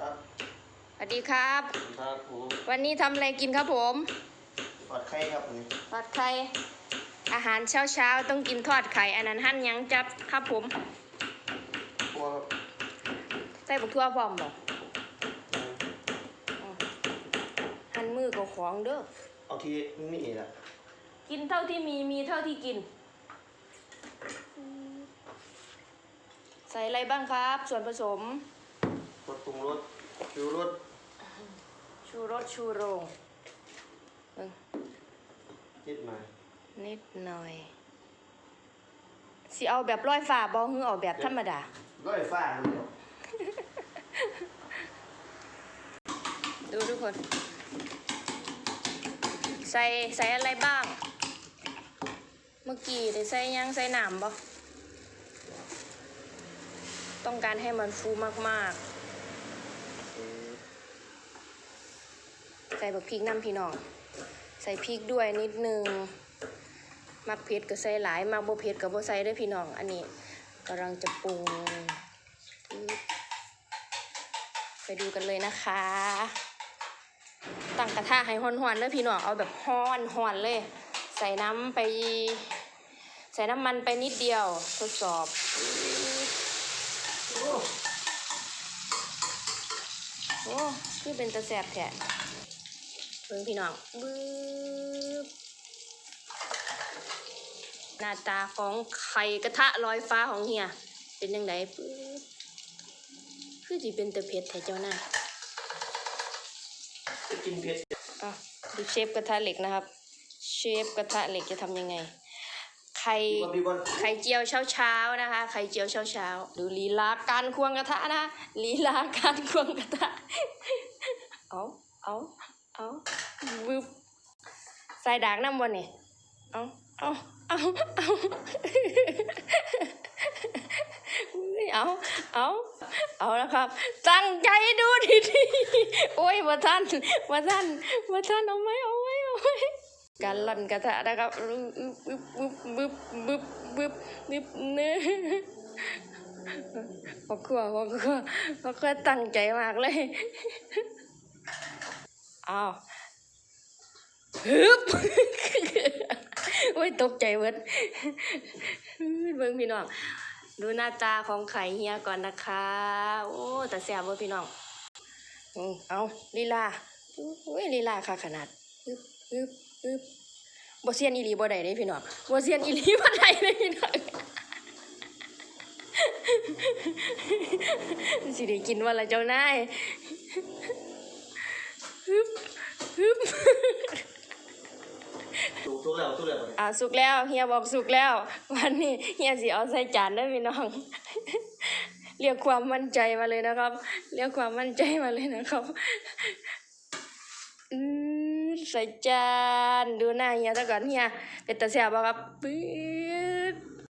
วัสดีครับ ครับผมวันนี้ทำอะไรกินครับผมปลอดไข่ครับนี่ทอดไข่อาหารเช้าเช้าๆต้องกินทอดไข่อันนั้นหั่นหยังจับครับผมพวกใส่บักทั่วพร้อมบ่หั่นมือก็ของเด้อเอาที่นี่แหละกินเท่าที่มีมีเท่าที่กิน ใส่อะไรบ้างครับ ส่วนผสมรส ปรุงรสชูรสชูรสชูโรงเบิ่งนิดหน่อยนิดหน่อยสิเอาแบบร้อยฝ่าบ่ฮือเอาแบบธรรมดาร้อยฟ้ามันเดียวดูทุกคน ใส่ใส่อะไรบ้าง เมื่อกี้ได้ใส่หยังใส่หนามบ่ต้องการให้มันฟูมากๆ ใส่บักพริกน้ำพี่น้อง ใส่พริกด้วยนิดนึง มักเผ็ดก็ใส่หลาย มักบ่เผ็ดก็บ่ใส่ด้วยพี่น้อง อันนี้กำลังจะปรุง ไปดูกันเลยนะคะ ตั้งกระทะให้ฮ้อนๆเลยพี่น้อง เอาแบบฮ้อนฮ้อนเลย ใส่น้ำไป ใส่น้ำมันไปนิดเดียว ทดสอบโอ้คือเป็นตะแสบแท้ เบิ่งพี่น้องบึ๊บหน้าตาของไข่กระทะลอยฟ้าของเฮียเป็นยังไงปึ๊บคือจีเป็นตะเผ็ดแท้เจ้าหน้าจะกินเผ็ดอะดูเชฟกระทะเหล็กนะครับ เชฟกระทะเหล็กจะทำยังไง ไข่บีบอลบีบอลไข่เจียวเช้าเช้าๆนะคะ ไข่เจียวเช้าเช้าๆดูลีลาการควงกระทะนะลีลาการควงกระทะ เอาเอา เอาวึบใส่ดากน้ำบนนี่เอาเอาเอาเอาอุ๊ยเอาเอาเอาแล้วครับ ตั้งใจดูดีๆโอ้ยว่าท่านว่าท่านว่าท่านเอาไหมเอาไหมเอาไหมการลั่นกระทะนะครับบึ๊บบึ๊บบึ๊บบึ๊บบึ๊บบึ๊บเนื้อพอครัวพอครัวพอครัวตั้งใจมากเลย อาฮึบโอ้ยตกใจเวิดเบิ่งพี่น้อง ดูหน้าตาของไข่เฮียก่อนนะคะ โอ้แต่แซ่บเว้ยพี่น้องเอาลีลาอุ้ยลีลาค่ะขนาดอึบอึบอึบบ่เซียนอีลีบ่ได้เด้พี่น้องบ่เซียนอีลีบ่ได้เด้พี่น้องสิได้กินวันละเจ้านาย ฮึบฮึบถูกทุกแล้วทุกแล้วอ่าสุกแล้วเฮียบอกสุกแล้ว วันนี้เฮียสิเอาใส่จานได้อพี่น้อง เรียกความมั่นใจมาเลยนะครับ เรียกความมั่นใจมาเลยนะครับอือใส่จานดูหน้าเฮียซะก่อนเฮียเป็นตาแซ่บบ่ครับปื๊ด